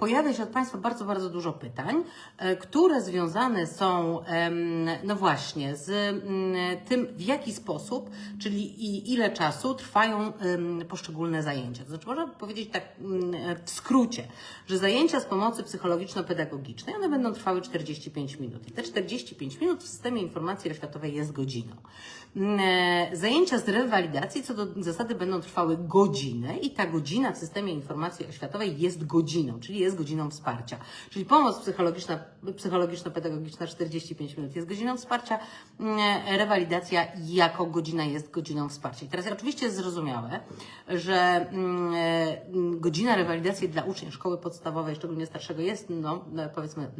pojawia się od Państwa bardzo, bardzo dużo pytań, e, które związane są, no właśnie, z tym, w jaki sposób, czyli i ile czasu trwają poszczególne zajęcia. To znaczy, można powiedzieć tak mm, w skrócie, że zajęcia z pomocy psychologiczno-pedagogicznej, one będą trwały 45 minut. I te 45 minut w systemie informacji oświatowej jest godziną. Mm, e, Zajęcia z rewalidacji co do zasady będą trwały godzinę i ta godzina w systemie informacji oświatowej jest godziną, czyli jest godziną wsparcia. Czyli pomoc psychologiczna, psychologiczno-pedagogiczna 45 minut jest godziną wsparcia, mm, e, rewalidacja jako godzina jest godziną wsparcia. I teraz oczywiście jest zrozumiałe, że mm, e, godzina rewalidacji dla uczniów szkoły podstawowej, szczególnie starszego, jest, no, powiedzmy,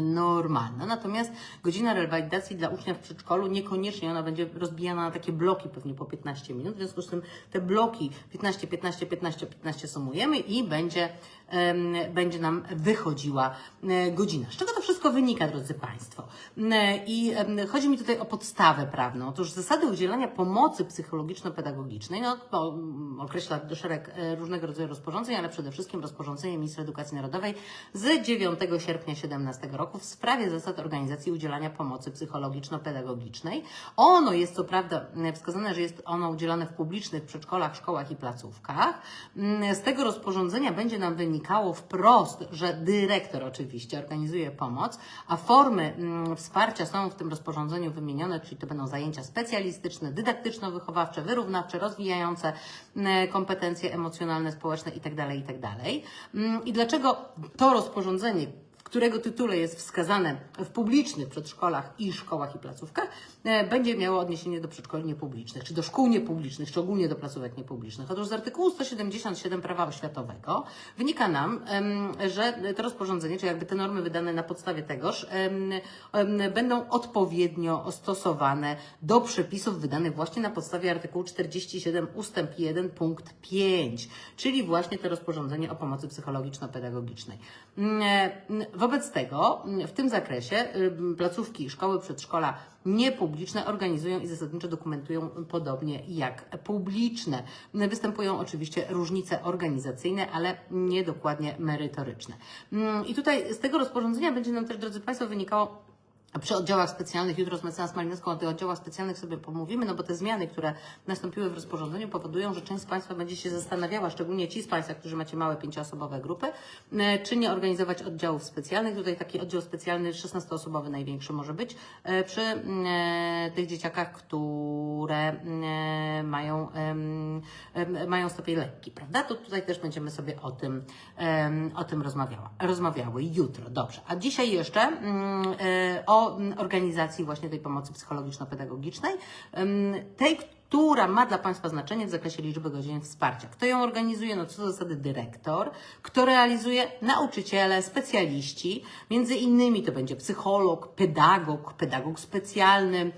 normalna. Natomiast godzina rewalidacji dla ucznia w przedszkolu niekoniecznie ona będzie rozbijana na takie bloki pewnie po 15 minut. W związku z tym te bloki 15, 15, 15, 15 sumujemy i będzie, będzie nam wychodziła e, godzina. Z czego to wszystko wynika, drodzy Państwo? E, I chodzi mi tutaj o podstawę prawną. Otóż zasady udzielania pomocy psychologiczno-pedagogicznej, no, mm, określa szereg e, różnego rodzaju rozporządzeń, ale przede wszystkim rozporządzenie Ministra Edukacji Narodowej z 9 sierpnia 2017 roku w sprawie zasad organizacji udzielania pomocy psychologiczno-pedagogicznej. Ono jest co prawda wskazane, że jest ono udzielane w publicznych przedszkolach, szkołach i placówkach. Z tego rozporządzenia będzie nam wynikało wprost, że dyrektor oczywiście organizuje pomoc, a formy mm, wsparcia są w tym rozporządzeniu wymienione, czyli to będą zajęcia specjalistyczne, dydaktyczno-wychowawcze, wyrównawcze, rozwijające mm, kompetencje emocjonalne, społeczne itd. itd. Mm, I dlaczego to rozporządzenie którego tytule jest wskazane w publicznych przedszkolach i szkołach i placówkach, e, będzie miało odniesienie do przedszkoli niepublicznych, czy do szkół niepublicznych, czy ogólnie do placówek niepublicznych. Otóż z artykułu 177 prawa oświatowego wynika nam, że to rozporządzenie, czy jakby te normy wydane na podstawie tegoż, będą odpowiednio stosowane do przepisów wydanych właśnie na podstawie artykułu 47 ustęp 1 punkt 5, czyli właśnie to rozporządzenie o pomocy psychologiczno-pedagogicznej. Wobec tego mm, w tym zakresie y, placówki, szkoły, przedszkola niepubliczne organizują i zasadniczo dokumentują podobnie jak publiczne. Występują oczywiście różnice organizacyjne, ale niedokładnie merytoryczne. Mm, I tutaj z tego rozporządzenia będzie nam też, drodzy Państwo, wynikało przy oddziałach specjalnych, jutro z mecenas Malinowską o tych oddziałach specjalnych sobie pomówimy, no bo te zmiany, które nastąpiły w rozporządzeniu powodują, że część z Państwa będzie się zastanawiała, szczególnie ci z Państwa, którzy macie małe pięcioosobowe grupy, e, czy nie organizować oddziałów specjalnych. Tutaj taki oddział specjalny 16-osobowy największy może być e, przy e, tych dzieciakach, które mają, mają stopień lekki, prawda? To tutaj też będziemy sobie o tym, o tym rozmawiała, rozmawiały jutro. Dobrze. A dzisiaj jeszcze mm, e, mm, organizacji właśnie tej pomocy psychologiczno-pedagogicznej, tej, która ma dla Państwa znaczenie w zakresie liczby godzin wsparcia. Kto ją organizuje? No co do zasady dyrektor. Kto realizuje? Nauczyciele, specjaliści. Między innymi to będzie psycholog, pedagog, pedagog specjalny,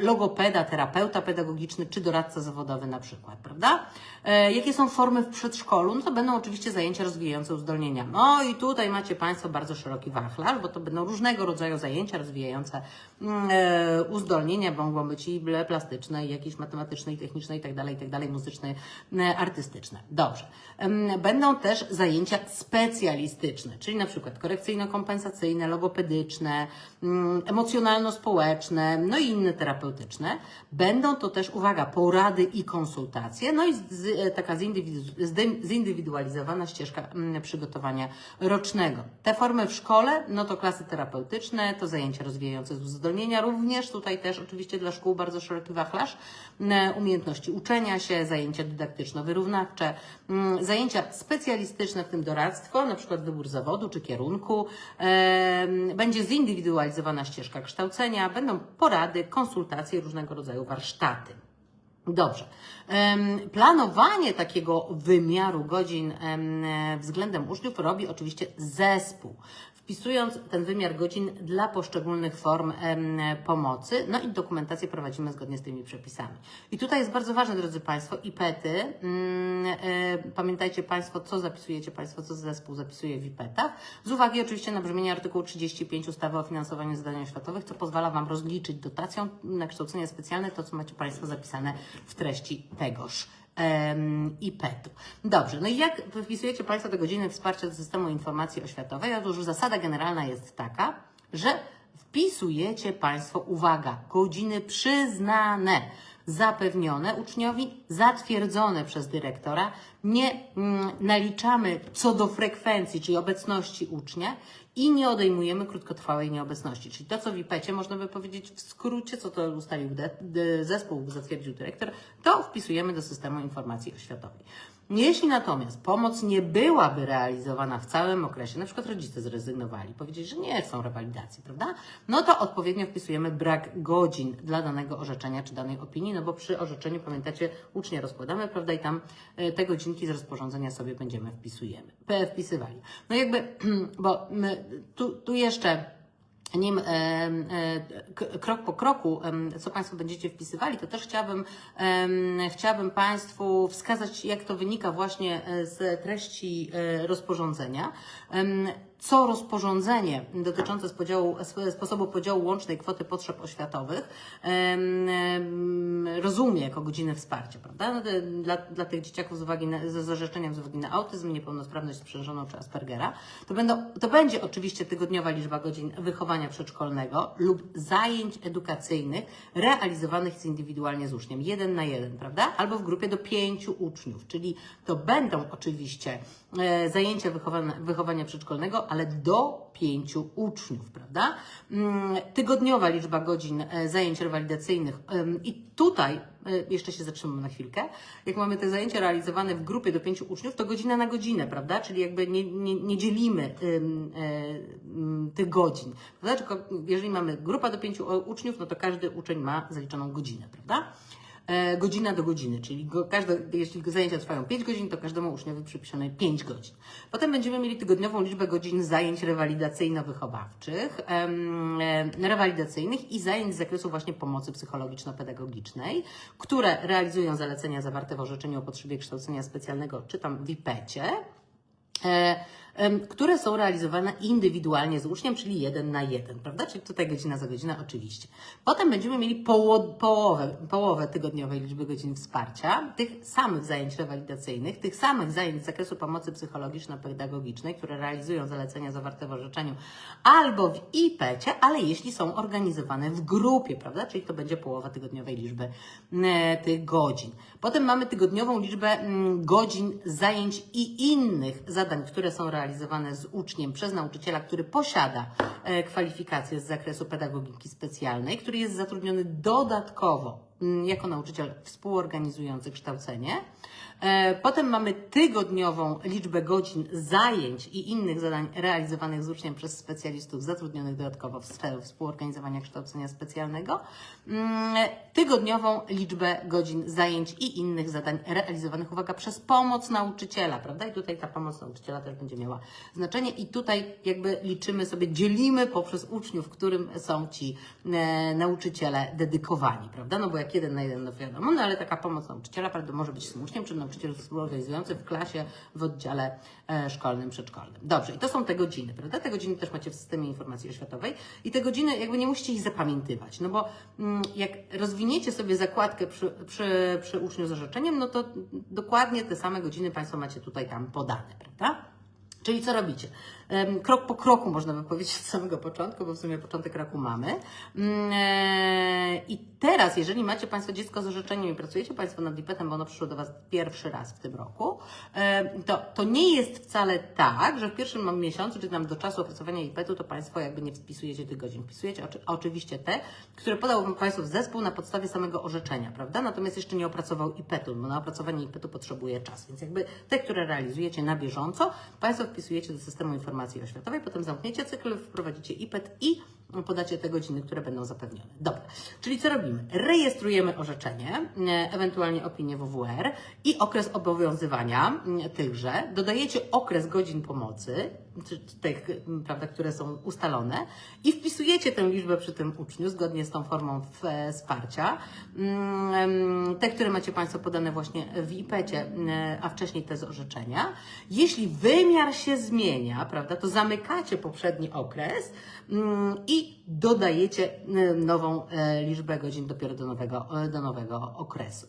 logopeda, terapeuta pedagogiczny czy doradca zawodowy na przykład, prawda? E, jakie są formy w przedszkolu? No to będą oczywiście zajęcia rozwijające uzdolnienia. No i tutaj macie Państwo bardzo szeroki wachlarz, bo to będą różnego rodzaju zajęcia rozwijające mm, e, uzdolnienia, mogą być i plastyczne, i jakieś matematyczne, i techniczne, i tak dalej, i tak dalej, muzyczne, e, artystyczne. Dobrze. Będą też zajęcia specjalistyczne, czyli na przykład korekcyjno-kompensacyjne, logopedyczne, mm, emocjonalno-społeczne, no i inne terapeutyczne. Będą to też, uwaga, porady i konsultacje, no i z, e, taka zindywidualizowana ścieżka mm, przygotowania rocznego. Te formy w szkole, no to klasy terapeutyczne, to zajęcia rozwijające z uzdolnienia, również tutaj też oczywiście dla szkół bardzo szeroki wachlarz, umiejętności uczenia się, zajęcia dydaktyczno-wyrównawcze, zajęcia specjalistyczne, w tym doradztwo, na przykład wybór zawodu czy kierunku, em, będzie zindywidualizowana ścieżka kształcenia, będą porady, konsultacje, różnego rodzaju warsztaty. Dobrze. Planowanie takiego wymiaru godzin e, względem uczniów robi oczywiście zespół, wpisując ten wymiar godzin dla poszczególnych form pomocy, no i dokumentację prowadzimy zgodnie z tymi przepisami. I tutaj jest bardzo ważne, drodzy Państwo, IPET-y. Mm, e, Pamiętajcie Państwo, co zapisujecie Państwo, co zespół zapisuje w IPET-ach, z uwagi oczywiście na brzmienie artykułu 35 ustawy o finansowaniu zadań oświatowych, co pozwala Wam rozliczyć dotacją na kształcenie specjalne to, co macie Państwo zapisane w treści tegoż em, IPET-u. Dobrze, no i jak wpisujecie Państwo te godziny wsparcia do systemu informacji oświatowej? Otóż zasada generalna jest taka, że wpisujecie Państwo, uwaga, godziny przyznane, zapewnione uczniowi, zatwierdzone przez dyrektora. Nie mm, naliczamy co do frekwencji, czyli obecności ucznia i nie odejmujemy krótkotrwałej nieobecności. Czyli to, co w IPEC-ie można by powiedzieć w skrócie, co to ustalił zespół, zatwierdził dyrektor, to wpisujemy do systemu informacji oświatowej. Jeśli natomiast pomoc nie byłaby realizowana w całym okresie, na przykład rodzice zrezygnowali, powiedzieli, że nie chcą rewalidacji, prawda? No to odpowiednio wpisujemy brak godzin dla danego orzeczenia czy danej opinii, no bo przy orzeczeniu, pamiętacie, ucznie rozkładamy, prawda, i tam e, te godzinki z rozporządzenia sobie będziemy wpisujemy, wpisywali. No jakby, bo tu, tu jeszcze nim krok po kroku, co Państwo będziecie wpisywali, to też chciałabym, chciałabym Państwu wskazać, jak to wynika właśnie e, z treści e, rozporządzenia. Co rozporządzenie dotyczące z podziału, sp- sposobu podziału łącznej kwoty potrzeb oświatowych rozumie jako godziny wsparcia, prawda? No, Dla, dla tych dzieciaków z uwagi na, z zarzeczeniem z uwagi na autyzm, niepełnosprawność sprzężoną czy Aspergera, to, będą, to będzie oczywiście tygodniowa liczba godzin wychowania przedszkolnego lub zajęć edukacyjnych realizowanych indywidualnie z uczniem, jeden na jeden, prawda? Albo w grupie do pięciu uczniów, czyli to będą oczywiście e, zajęcia wychowania, wychowania przedszkolnego, ale do pięciu uczniów, prawda? Mm, Tygodniowa liczba godzin e, zajęć rewalidacyjnych i tutaj e, jeszcze się zatrzymam na chwilkę. Jak mamy te zajęcia realizowane w grupie do pięciu uczniów, to godzina na godzinę, prawda? Czyli jakby nie, nie, nie dzielimy e, tych godzin, prawda? Jeżeli mamy grupa do pięciu uczniów, no to każdy uczeń ma zaliczoną godzinę, prawda? E, godzina do godziny, czyli go, każde, jeśli zajęcia trwają 5 godzin, to każdemu uczniowi przypiszemy 5 godzin. Potem będziemy mieli tygodniową liczbę godzin zajęć rewalidacyjno-wychowawczych, rewalidacyjnych i zajęć z zakresu właśnie pomocy psychologiczno-pedagogicznej, które realizują zalecenia zawarte w orzeczeniu o potrzebie kształcenia specjalnego, czy tam w IPEC-ie, które są realizowane indywidualnie z uczniem, czyli jeden na jeden, prawda? Czyli tutaj godzina za godzinę oczywiście. Potem będziemy mieli poło, połowę, połowę tygodniowej liczby godzin wsparcia, tych samych zajęć rewalidacyjnych, tych samych zajęć z zakresu pomocy psychologiczno-pedagogicznej, które realizują zalecenia zawarte w orzeczeniu, albo w IPEC-ie, ale jeśli są organizowane w grupie, prawda? Czyli to będzie połowa tygodniowej liczby e, tych godzin. Potem mamy tygodniową liczbę mm, godzin zajęć i innych zadań, które są realizowane z uczniem przez nauczyciela, który posiada e, kwalifikacje z zakresu pedagogiki specjalnej, który jest zatrudniony dodatkowo jako nauczyciel współorganizujący kształcenie. E, Potem mamy tygodniową liczbę godzin zajęć i innych zadań realizowanych z uczniem przez specjalistów zatrudnionych dodatkowo w sferze współorganizowania kształcenia specjalnego. Mm, Tygodniową liczbę godzin zajęć i innych zadań realizowanych, uwaga, przez pomoc nauczyciela, prawda? I tutaj ta pomoc nauczyciela też będzie miała znaczenie. I tutaj jakby liczymy sobie, dzielimy poprzez uczniów, którym są ci e, nauczyciele dedykowani, prawda? No bo jak jeden na jeden, no wiadomo, no ale taka pomoc nauczyciela, prawda, może być z uczniem, czy nauczyciel współorganizujący w klasie, w oddziale e, szkolnym, przedszkolnym. Dobrze, i to są te godziny, prawda? Te godziny też macie w systemie informacji oświatowej i te godziny jakby nie musicie ich zapamiętywać, no bo mm, jak rozwiniecie sobie zakładkę przy, przy, przy uczniu z orzeczeniem, no to dokładnie te same godziny Państwo macie tutaj tam podane, prawda? Czyli co robicie? Krok po kroku, można by powiedzieć, od samego początku, bo w sumie początek roku mamy. Mm, e, I teraz, jeżeli macie Państwo dziecko z orzeczeniem i pracujecie Państwo nad DIPET-em, bo ono przyszło do Was pierwszy raz w tym roku, to, to nie jest wcale tak, że w pierwszym miesiącu, czy tam do czasu opracowania IPET-u, to Państwo jakby nie wpisujecie tych godzin. Wpisujecie oczy, oczywiście te, które podał Państwu zespół na podstawie samego orzeczenia, prawda? Natomiast jeszcze nie opracował IPET-u, bo na opracowanie IPET-u potrzebuje czas. Więc jakby te, które realizujecie na bieżąco, Państwo wpisujecie do systemu informacji oświatowej, potem zamkniecie cykl, wprowadzicie IPET i podacie te godziny, które będą zapewnione. Dobra, czyli co robimy? Rejestrujemy orzeczenie, e, ewentualnie opinię WWR i okres obowiązywania m, tychże. Dodajecie okres godzin pomocy, tych, prawda, które są ustalone i wpisujecie tę liczbę przy tym uczniu zgodnie z tą formą e, wsparcia. Mm, Te, które macie Państwo podane właśnie w IPEC-ie, m, a wcześniej te z orzeczenia. Jeśli wymiar się zmienia, prawda, to zamykacie poprzedni okres mm, i dodajecie mm, nową e, liczbę godzin dopiero do nowego, e, do nowego okresu.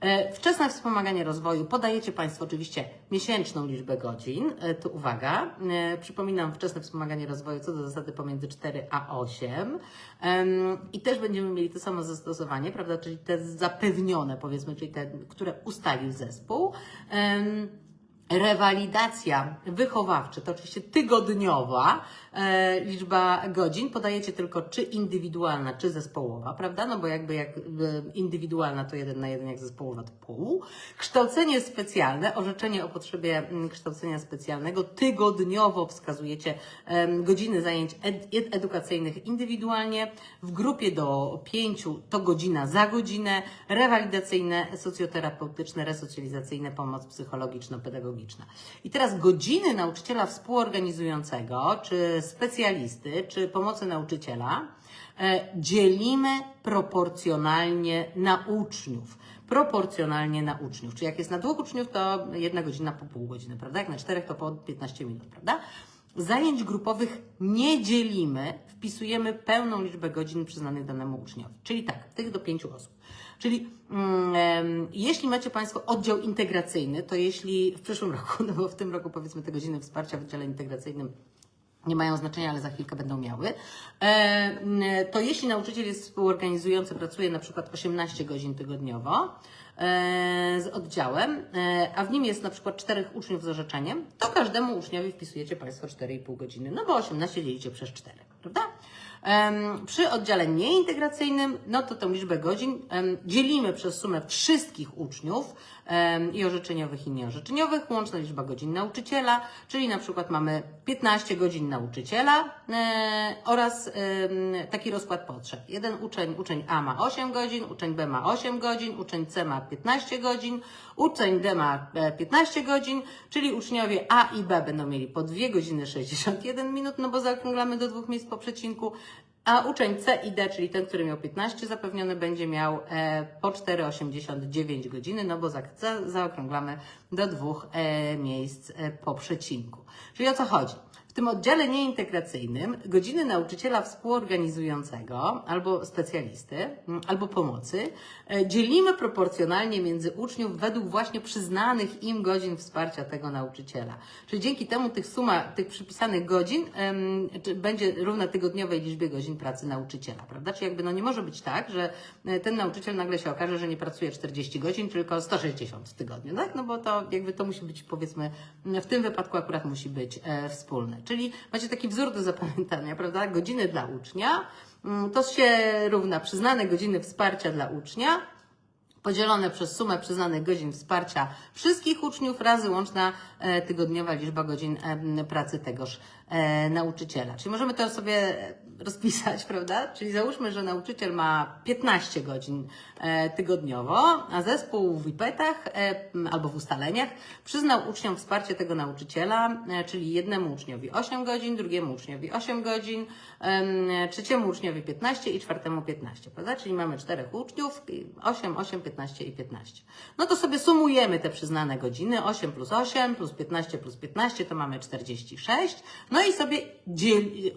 E, Wczesne wspomaganie rozwoju podajecie Państwo oczywiście miesięczną liczbę godzin. Tu uwaga, przypominam wczesne wspomaganie rozwoju co do zasady pomiędzy 4 a 8. Em, I też będziemy mieli to samo zastosowanie, prawda, czyli te zapewnione powiedzmy, czyli te, które ustalił zespół. Rewalidacja wychowawcza to oczywiście tygodniowa e, liczba godzin. Podajecie tylko czy indywidualna, czy zespołowa, prawda? No bo jakby jak e, indywidualna to jeden na jeden, jak zespołowa to pół. Kształcenie specjalne, orzeczenie o potrzebie mm, kształcenia specjalnego. Tygodniowo wskazujecie em, godziny zajęć ed edukacyjnych indywidualnie. W grupie do pięciu to godzina za godzinę. Rewalidacyjne, socjoterapeutyczne, resocjalizacyjne, pomoc psychologiczno-pedagogiczna. I teraz godziny nauczyciela współorganizującego, czy specjalisty, czy pomocy nauczyciela e, dzielimy proporcjonalnie na uczniów. Proporcjonalnie na uczniów. Czyli jak jest na dwóch uczniów, to jedna godzina po pół godziny, prawda? Jak na czterech, to po 15 minut, prawda? Zajęć grupowych nie dzielimy, wpisujemy pełną liczbę godzin przyznanych danemu uczniowi. Czyli tak, tych do pięciu osób. Czyli mm, jeśli macie Państwo oddział integracyjny, to jeśli w przyszłym roku, no bo w tym roku powiedzmy te godziny wsparcia w oddziale integracyjnym nie mają znaczenia, ale za chwilkę będą miały, e, to jeśli nauczyciel jest współorganizujący, pracuje na przykład 18 godzin tygodniowo z oddziałem, e, a w nim jest na przykład czterech uczniów z orzeczeniem, to każdemu uczniowi wpisujecie Państwo 4,5 godziny, no bo 18 dzielicie przez 4, prawda? Przy oddziale nieintegracyjnym, no to tę liczbę godzin dzielimy przez sumę wszystkich uczniów i orzeczeniowych i nieorzeczeniowych, łączna liczba godzin nauczyciela, czyli na przykład mamy 15 godzin nauczyciela e, oraz taki rozkład potrzeb. Jeden uczeń, uczeń A ma 8 godzin, uczeń B ma 8 godzin, uczeń C ma 15 godzin, uczeń D ma e, 15 godzin, czyli uczniowie A i B będą mieli po 2 godziny 61 minut, no bo zaokrąglamy do dwóch miejsc po przecinku, a uczeń C i D, czyli ten, który miał 15 zapewniony, będzie miał e, po 4,89 godziny, no bo za, za, zaokrąglamy do dwóch e, miejsc e, po przecinku. Czyli o co chodzi? Tym oddziale nieintegracyjnym godziny nauczyciela współorganizującego albo specjalisty, mm, albo pomocy e, dzielimy proporcjonalnie między uczniów według właśnie przyznanych im godzin wsparcia tego nauczyciela. Czyli dzięki temu tych suma tych przypisanych godzin będzie równa tygodniowej liczbie godzin pracy nauczyciela, prawda? Czyli jakby no nie może być tak, że e, ten nauczyciel nagle się okaże, że nie pracuje 40 godzin, tylko 160 w tygodniu, tak? No bo to jakby to musi być powiedzmy, w tym wypadku akurat musi być e, wspólne. Czyli macie taki wzór do zapamiętania, prawda? Godziny dla ucznia, mm, to się równa przyznane godziny wsparcia dla ucznia, podzielone przez sumę przyznanych godzin wsparcia wszystkich uczniów razy łączna e, tygodniowa liczba godzin pracy tegoż nauczyciela. Czyli możemy to sobie rozpisać, prawda? Czyli załóżmy, że nauczyciel ma 15 godzin e, tygodniowo, a zespół w IPET-ach e, albo w ustaleniach przyznał uczniom wsparcie tego nauczyciela, e, czyli jednemu uczniowi 8 godzin, drugiemu uczniowi 8 godzin, em, trzeciemu uczniowi 15 i czwartemu 15, prawda? Czyli mamy czterech uczniów, i 8, 8, 15 i 15. No to sobie sumujemy te przyznane godziny, 8 plus 8 plus 15 plus 15 to mamy 46, no i sobie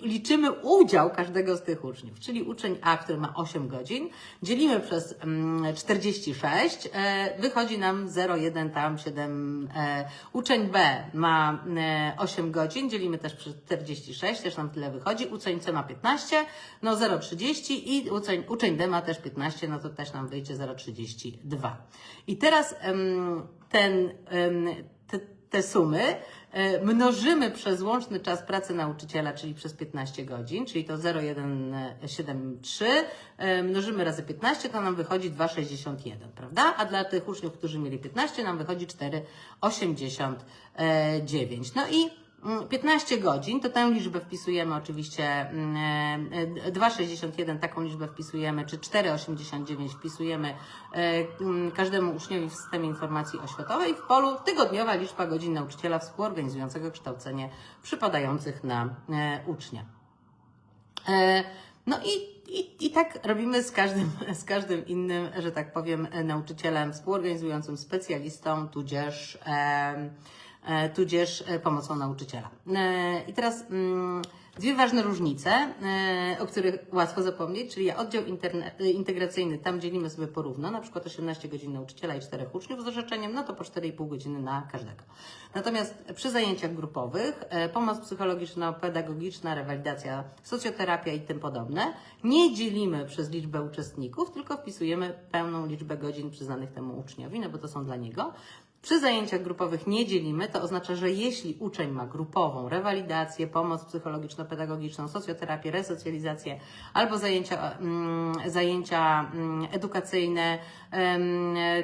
liczymy udział każdego z tych uczniów, czyli uczeń A, który ma 8 godzin, dzielimy przez mm, 46, e, wychodzi nam 0,1 tam 7. E, uczeń B ma e, 8 godzin, dzielimy też przez 46, też nam tyle wychodzi. Uczeń C ma 15, no 0,30 i uczeń, uczeń D ma też 15, no to też nam wyjdzie 0,32. I teraz ten, te, te sumy e, mnożymy przez łączny czas pracy nauczyciela, czyli przez 15 godzin, czyli to 0,173, e, mnożymy razy 15, to nam wychodzi 2,61, prawda? A dla tych uczniów, którzy mieli 15, nam wychodzi 4,89. No i 15 godzin, to tę liczbę wpisujemy oczywiście, mm, e, 2,61 taką liczbę wpisujemy, czy 4,89 wpisujemy e, mm, każdemu uczniowi w systemie informacji oświatowej w polu tygodniowa liczba godzin nauczyciela współorganizującego kształcenie przypadających na e, ucznia. E, No i, i, i tak robimy z każdym, z każdym innym, że tak powiem, e, nauczycielem współorganizującym, specjalistą, tudzież, e, tudzież e, pomocą nauczyciela. E, I teraz mm, dwie ważne różnice, e, o których łatwo zapomnieć, czyli oddział e, integracyjny, tam dzielimy sobie porówno, na przykład 18 godzin nauczyciela i 4 uczniów z orzeczeniem, no to po 4,5 godziny na każdego. Natomiast przy zajęciach grupowych, e, pomoc psychologiczna, pedagogiczna, rewalidacja, socjoterapia i tym podobne, nie dzielimy przez liczbę uczestników, tylko wpisujemy pełną liczbę godzin przyznanych temu uczniowi, no bo to są dla niego. Przy zajęciach grupowych nie dzielimy, to oznacza, że jeśli uczeń ma grupową rewalidację, pomoc psychologiczno-pedagogiczną, socjoterapię, resocjalizację albo zajęcia, mm, zajęcia mm, edukacyjne,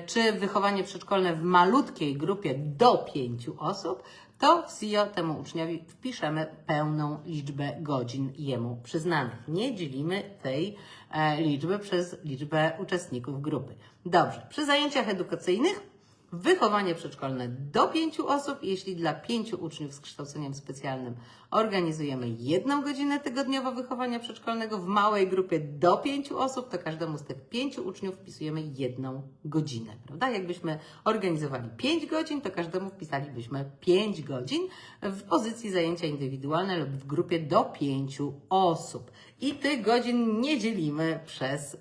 czy wychowanie przedszkolne w malutkiej grupie do pięciu osób, to w SIO temu uczniowi wpiszemy pełną liczbę godzin jemu przyznanych. Nie dzielimy tej e, liczby przez liczbę uczestników grupy. Dobrze, przy zajęciach edukacyjnych Wychowanie przedszkolne do pięciu osób. Jeśli dla pięciu uczniów z kształceniem specjalnym organizujemy jedną godzinę tygodniowo wychowania przedszkolnego w małej grupie do pięciu osób, to każdemu z tych pięciu uczniów wpisujemy jedną godzinę, prawda? Jakbyśmy organizowali pięć godzin, to każdemu wpisalibyśmy pięć godzin w pozycji zajęcia indywidualne lub w grupie do pięciu osób. I tych godzin nie dzielimy przez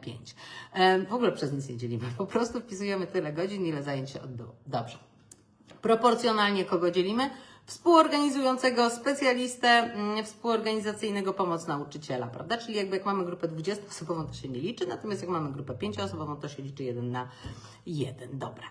pięć. Em, w ogóle przez nic nie dzielimy. Po prostu wpisujemy tyle godzin, ile zajęć się odbyło. Dobrze. Proporcjonalnie kogo dzielimy? Współorganizującego specjalistę, mm, współorganizacyjnego pomoc nauczyciela, prawda? Czyli jakby jak mamy grupę 20-osobową, to się nie liczy, natomiast jak mamy grupę 5-osobową, to się liczy 1 na 1. Dobra.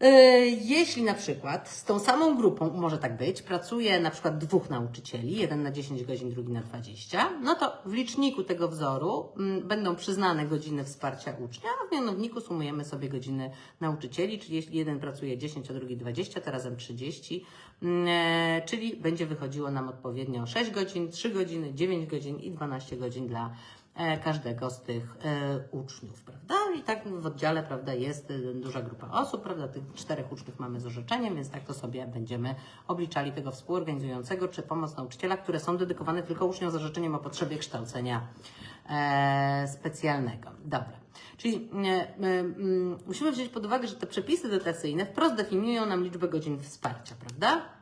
Yy, Jeśli na przykład z tą samą grupą, może tak być, pracuje na przykład dwóch nauczycieli, jeden na 10 godzin, drugi na 20, no to w liczniku tego wzoru mm, będą przyznane godziny wsparcia ucznia, a w mianowniku sumujemy sobie godziny nauczycieli, czyli jeśli jeden pracuje 10, a drugi 20, to razem 30, mm, e, czyli będzie wychodziło nam odpowiednio 6 godzin, 3 godziny, 9 godzin i 12 godzin dla e, każdego z tych e, uczniów, prawda? I tak w oddziale, prawda, jest e, duża grupa osób, prawda? Tych czterech uczniów mamy z orzeczeniem, więc tak to sobie będziemy obliczali tego współorganizującego czy pomoc nauczyciela, które są dedykowane tylko uczniom z orzeczeniem o potrzebie kształcenia e, specjalnego. Dobra. Czyli e, e, mm, musimy wziąć pod uwagę, że te przepisy dotacyjne wprost definiują nam liczbę godzin wsparcia, prawda?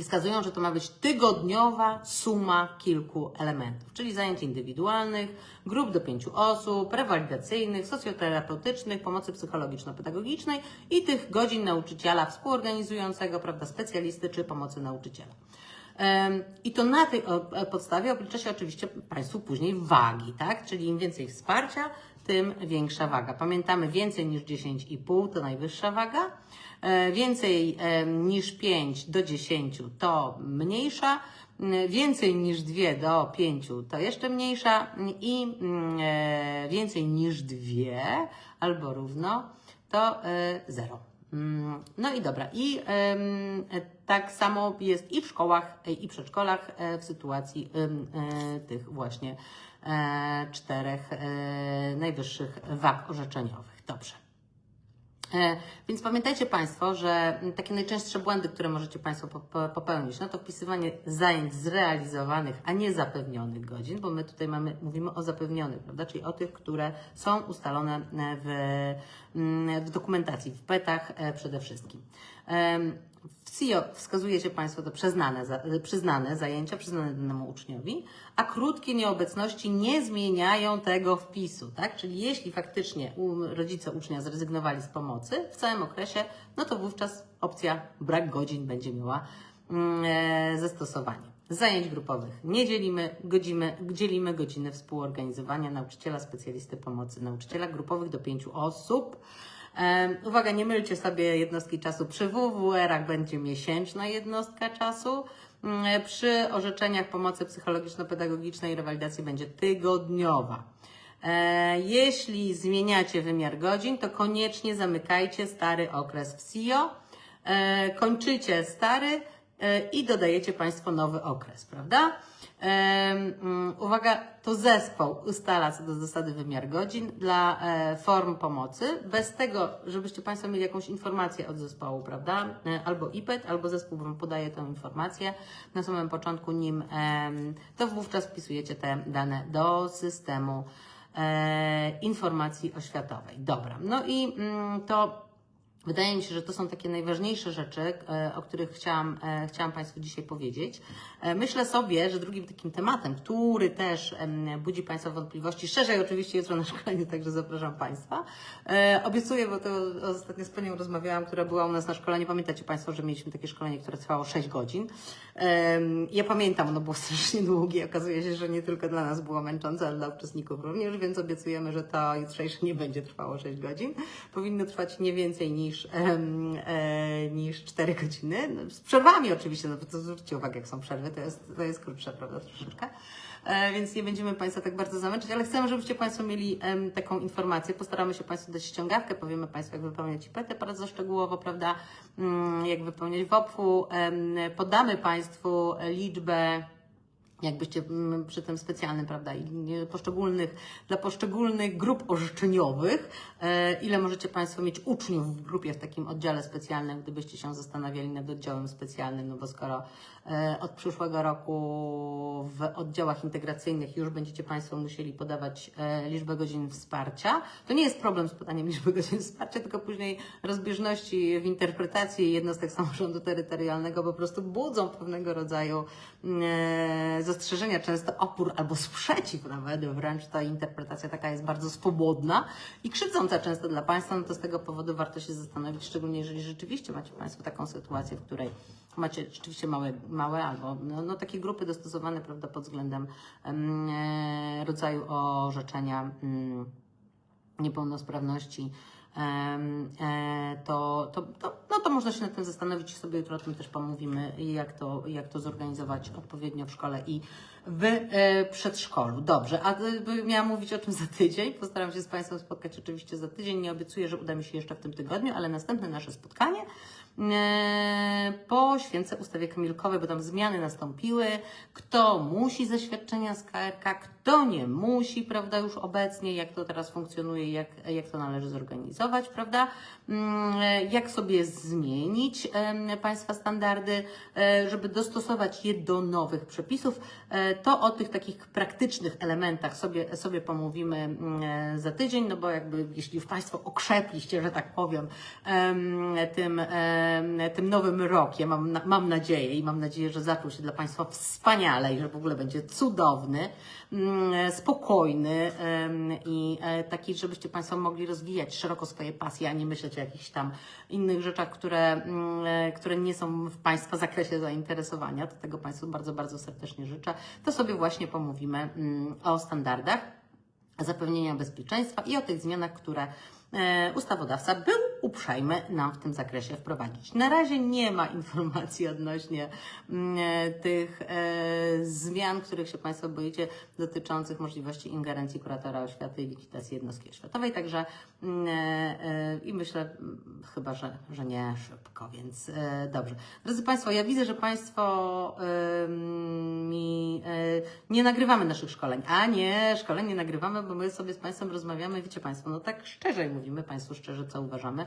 Wskazują, że to ma być tygodniowa suma kilku elementów, czyli zajęć indywidualnych, grup do pięciu osób, rewalidacyjnych, socjoterapeutycznych, pomocy psychologiczno-pedagogicznej i tych godzin nauczyciela współorganizującego, prawda, specjalisty czy pomocy nauczyciela. I to na tej e, podstawie oblicza się oczywiście Państwu później wagi, tak? Czyli im więcej wsparcia, tym większa waga. Pamiętamy, więcej niż 10,5 to najwyższa waga, więcej em, niż 5 do 10 to mniejsza, więcej niż 2 do 5 to jeszcze mniejsza i mm, e, więcej niż 2 albo równo to e, 0. Mm, No i dobra. I e, tak samo jest i w szkołach, e, i przedszkolach e, w sytuacji e, tych właśnie e, czterech e, najwyższych wag orzeczeniowych. Dobrze. E, Więc pamiętajcie Państwo, że takie najczęstsze błędy, które możecie Państwo po- po- popełnić, no to wpisywanie zajęć zrealizowanych, a nie zapewnionych godzin, bo my tutaj mamy, mówimy o zapewnionych, prawda? Czyli o tych, które są ustalone e, w, mm, w dokumentacji, w PET-ach e, przede wszystkim. W CIO wskazujecie Państwo te przyznane, za- przyznane zajęcia, przyznane danemu uczniowi, a krótkie nieobecności nie zmieniają tego wpisu, tak? Czyli jeśli faktycznie rodzice ucznia zrezygnowali z pomocy w całym okresie, no to wówczas opcja brak godzin będzie miała mm, e, zastosowanie. Zajęć grupowych nie dzielimy, godzimy, dzielimy godziny współorganizowania nauczyciela, specjalisty pomocy nauczyciela grupowych do pięciu osób. Uwaga, nie mylcie sobie jednostki czasu. Przy WWR-ach będzie miesięczna jednostka czasu. Mm, Przy orzeczeniach pomocy psychologiczno-pedagogicznej rewalidacji będzie tygodniowa. E, Jeśli zmieniacie wymiar godzin, to koniecznie zamykajcie stary okres w SIO, e, kończycie stary e, i dodajecie Państwo nowy okres, prawda? Mm, Uwaga, to zespoł ustala co do zasady wymiar godzin dla e, form pomocy. Bez tego, żebyście Państwo mieli jakąś informację od zespołu, prawda? E, Albo IPET, albo zespół Wam podaje tę informację na samym początku, nim to wówczas wpisujecie te dane do systemu e, informacji oświatowej. Dobra, no i mm, to Wydaje mi się, że to są takie najważniejsze rzeczy, e, o których chciałam, e, chciałam Państwu dzisiaj powiedzieć. E, Myślę sobie, że drugim takim tematem, który też budzi Państwa wątpliwości, szerzej oczywiście jutro na szkoleniu, także zapraszam Państwa. Obiecuję, bo to ostatnio z Panią rozmawiałam, która była u nas na szkoleniu. Pamiętacie Państwo, że mieliśmy takie szkolenie, które trwało 6 godzin. Ja pamiętam, ono było strasznie długie. Okazuje się, że nie tylko dla nas było męczące, ale dla uczestników również, więc obiecujemy, że to jutrzejsze nie będzie trwało 6 godzin. Powinno trwać nie więcej niż, em, e, niż 4 godziny. No, z przerwami oczywiście, no bo to zwróćcie uwagę, jak są przerwy, to jest, to jest krótsze, prawda, troszeczkę. E, więc nie będziemy Państwa tak bardzo zamęczyć, ale chcemy, żebyście Państwo mieli taką informację. Postaramy się Państwu dać ściągawkę, powiemy Państwu, jak wypełniać IPT bardzo szczegółowo, prawda, Mm, jak wypełniać WOP-u. Em, Podamy Państwu liczbę jakbyście mm, przy tym specjalnym, prawda, i poszczególnych, dla poszczególnych grup orzeczeniowych, e, ile możecie Państwo mieć uczniów w grupie w takim oddziale specjalnym, gdybyście się zastanawiali nad oddziałem specjalnym, no bo skoro od przyszłego roku w oddziałach integracyjnych już będziecie Państwo musieli podawać e, liczbę godzin wsparcia, to nie jest problem z podaniem liczby godzin wsparcia, tylko później rozbieżności w interpretacji jednostek samorządu terytorialnego po prostu budzą pewnego rodzaju e, zastrzeżenia, często opór albo sprzeciw nawet, wręcz ta interpretacja taka jest bardzo swobodna i krzywdząca często dla Państwa, no to z tego powodu warto się zastanowić, szczególnie jeżeli rzeczywiście macie Państwo taką sytuację, w której macie rzeczywiście małe, małe albo no, no, takie grupy dostosowane prawda, pod względem em, e, rodzaju orzeczenia. mm, niepełnosprawności, e, to, to, to, no to można się nad tym zastanowić i sobie jutro o tym też pomówimy, jak to, jak to zorganizować odpowiednio w szkole i w e, przedszkolu. Dobrze, a e, miałam mówić o czym za tydzień. Postaram się z Państwem spotkać oczywiście za tydzień. Nie obiecuję, że uda mi się jeszcze w tym tygodniu, ale następne nasze spotkanie po święce ustawie kamilkowej, tam zmiany nastąpiły. Kto musi zaświadczenia z KRK, kto nie musi, prawda, już obecnie, jak to teraz funkcjonuje, jak, jak to należy zorganizować, prawda, Mm, jak sobie zmienić Państwa standardy, e, żeby dostosować je do nowych przepisów. E, To o tych takich praktycznych elementach sobie, sobie pomówimy mm, e, za tydzień, no bo jakby jeśli już Państwo okrzepliście, że tak powiem, em, tym, tym nowym rokiem, mam, mam nadzieję i mam nadzieję, że zaczął się dla Państwa wspaniale i że w ogóle będzie cudowny, spokojny em, i e, taki, żebyście Państwo mogli rozwijać szeroko swoje pasje, a nie myśleć o jakichś tam innych rzeczach, które, mm, e, które nie są w Państwa zakresie zainteresowania. To tego Państwu bardzo, bardzo serdecznie życzę. To sobie właśnie pomówimy mm, o standardach zapewnienia bezpieczeństwa i o tych zmianach, które e, ustawodawca był uprzejmy nam w tym zakresie wprowadzić. Na razie nie ma informacji odnośnie mm, e, tych e, zmian, których się Państwo boicie, dotyczących możliwości ingerencji kuratora oświaty i likwidacji jednostki oświatowej, także mm, e, i myślę mm, chyba, że, że nie szybko, więc dobrze. Drodzy Państwo, ja widzę, że Państwo mi nie nagrywamy naszych szkoleń, a nie, szkoleń nie nagrywamy, bo my sobie z Państwem rozmawiamy, wiecie Państwo, no tak szczerze mówimy Państwu szczerze, co uważamy.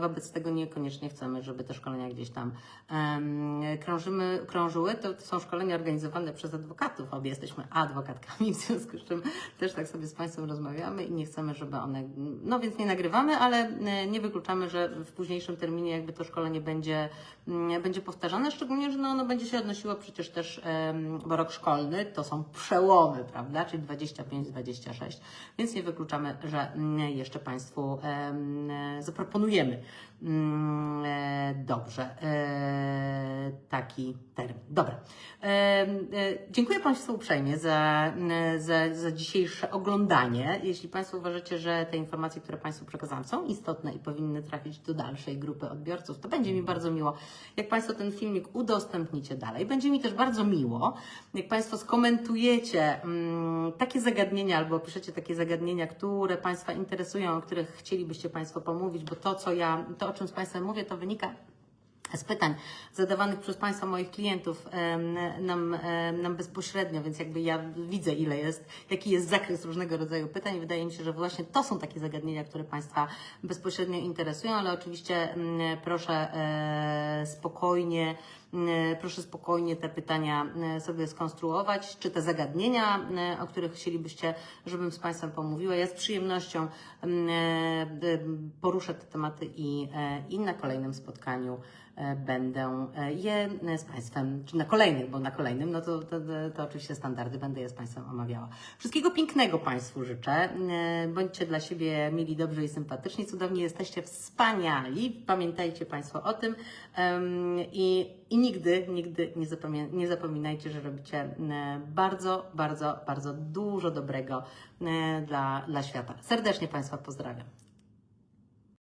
Wobec tego niekoniecznie chcemy, żeby te szkolenia gdzieś tam krążymy, krążyły. To, to są szkolenia organizowane przez adwokatów. Obie jesteśmy adwokatkami, w związku z czym też tak sobie z Państwem rozmawiamy i nie chcemy, żeby one. No więc nie nagrywamy, ale e, nie wykluczamy, że w późniejszym terminie jakby to szkolenie będzie, mm, będzie powtarzane, szczególnie, że no, ono będzie się odnosiło przecież też, bo rok szkolny to są przełomy, prawda? Czyli 25-26, więc nie wykluczamy, że mm, jeszcze Państwu e, zaproponujemy. Mm, e, Dobrze, e, taki termin. Dobra. E, Dziękuję Państwu uprzejmie za, za, za dzisiejsze oglądanie. Jeśli Państwo uważacie, że te informacje, które Państwu przekazałam są istotne i powinny trafić do dalszej grupy odbiorców, to będzie mi bardzo miło, jak Państwo ten filmik udostępnicie dalej. Będzie mi też bardzo miło, jak Państwo skomentujecie takie zagadnienia albo piszecie takie zagadnienia, które Państwa interesują, o których chcielibyście Państwo pomówić, bo to, co ja, to o czym z Państwem mówię, to wynika z pytań zadawanych przez Państwa moich klientów nam, nam bezpośrednio, więc jakby ja widzę, ile jest, jaki jest zakres różnego rodzaju pytań. Wydaje mi się, że właśnie to są takie zagadnienia, które Państwa bezpośrednio interesują, ale oczywiście proszę e, spokojnie proszę spokojnie te pytania e, sobie skonstruować, czy te zagadnienia, e, o których chcielibyście, żebym z Państwem pomówiła. Ja z przyjemnością e, poruszę te tematy i, e, i na kolejnym spotkaniu e, będę e, je e, z Państwem, czy na kolejnym, bo na kolejnym, no to, to, to oczywiście standardy, będę je z Państwem omawiała. Wszystkiego pięknego Państwu życzę. E, Bądźcie dla siebie mili, dobrzy i sympatyczni, cudowni jesteście, wspaniali. Pamiętajcie Państwo o tym i, i nigdy, nigdy nie, zapomie, nie zapominajcie, że robicie e, bardzo, bardzo, bardzo dużo dobrego e, dla, dla świata. Serdecznie Państwa pozdrawiam.